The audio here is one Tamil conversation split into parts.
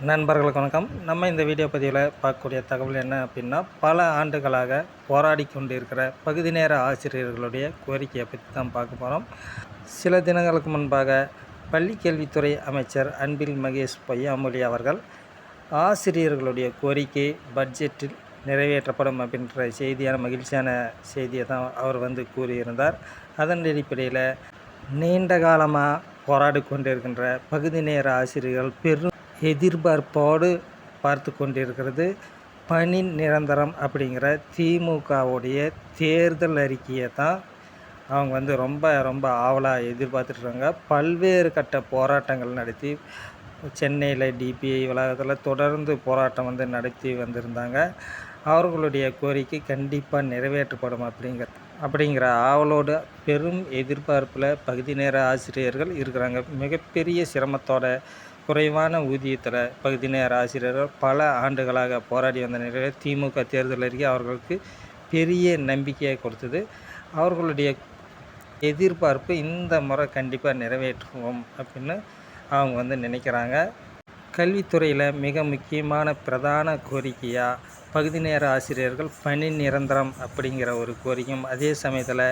நண்பர்களுக்கு வணக்கம். நம்ம இந்த வீடியோ பதிவில் பார்க்கக்கூடிய தகவல் என்ன அப்படின்னா பல ஆண்டுகளாக போராடி கொண்டிருக்கிற பகுதி நேர ஆசிரியர்களுடைய கோரிக்கையை பற்றி தான் பார்க்க போகிறோம் சில தினங்களுக்கு முன்பாக பள்ளி கல்வித்துறை அமைச்சர் அன்பில் மகேஷ் பொய்யாமொழி அவர்கள் ஆசிரியர்களுடைய கோரிக்கை பட்ஜெட்டில் நிறைவேற்றப்படும் அப்படின்ற செய்தியான மகிழ்ச்சியான செய்தியை தான் அவர் வந்து கூறியிருந்தார். அதன் அடிப்படையில் நீண்ட காலமாக போராடி கொண்டிருக்கின்ற பகுதி நேர ஆசிரியர்கள் பெரும் எதிர்பார்ப்போடு பார்த்து கொண்டிருக்கிறது. பணி நிரந்தரம் அப்படிங்கிற திமுகவுடைய தேர்தல் அறிக்கையை தான் அவங்க வந்து ரொம்ப ரொம்ப ஆவலாக எதிர்பார்த்துட்ருக்காங்க பல்வேறு கட்ட போராட்டங்கள் நடத்தி சென்னையில் டிபிஐ வளாகத்தில் தொடர்ந்து போராட்டம் வந்து நடத்தி வந்திருந்தாங்க. அவர்களுடைய கோரிக்கை கண்டிப்பாக நிறைவேற்றப்படும் அப்படிங்கிற அப்படிங்கிற ஆவலோடு பெரும் எதிர்பார்ப்பில் பகுதி நேர ஆசிரியர்கள் இருக்கிறாங்க. மிகப்பெரிய சிரமத்தோட குறைவான ஊதியத்தில் பகுதி நேர ஆசிரியர்கள் பல ஆண்டுகளாக போராடி வந்த நிலையில் திமுக தேர்தல் அறிக்கை அவர்களுக்கு பெரிய நம்பிக்கையை கொடுத்தது. அவர்களுடைய எதிர்பார்ப்பு இந்த முறை கண்டிப்பாக நிறைவேற்றுவோம் அப்படின்னு அவங்க வந்து நினைக்கிறாங்க. கல்வித்துறையில் மிக முக்கியமான பிரதான கோரிக்கையாக பகுதி நேர ஆசிரியர்கள் பணி நிரந்தரம் அப்படிங்கிற ஒரு கோரிக்கையும் அதே சமயத்தில்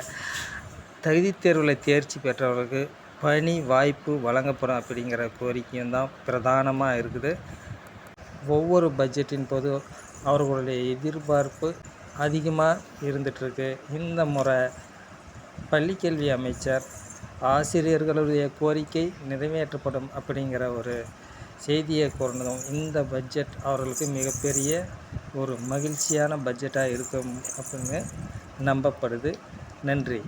தகுதி தேர்வில் தேர்ச்சி பெற்றவர்களுக்கு பணி வாய்ப்பு வழங்கப்படும் அப்படிங்கிற கோரிக்கையும் தான் பிரதானமாக இருக்குது. ஒவ்வொரு பட்ஜெட்டின் போது அவர்களுடைய எதிர்பார்ப்பு அதிகமாக இருந்துகிட்ருக்கு. இந்த முறை பள்ளிக்கல்வி அமைச்சர் ஆசிரியர்களுடைய கோரிக்கை நிறைவேற்றப்படும் அப்படிங்கிற ஒரு செய்தியை கூறினதும் இந்த பட்ஜெட் அவர்களுக்கு மிகப்பெரிய ஒரு மகிழ்ச்சியான பட்ஜெட்டாக இருக்கும் அப்படின்னு நம்பப்படுது. நன்றி.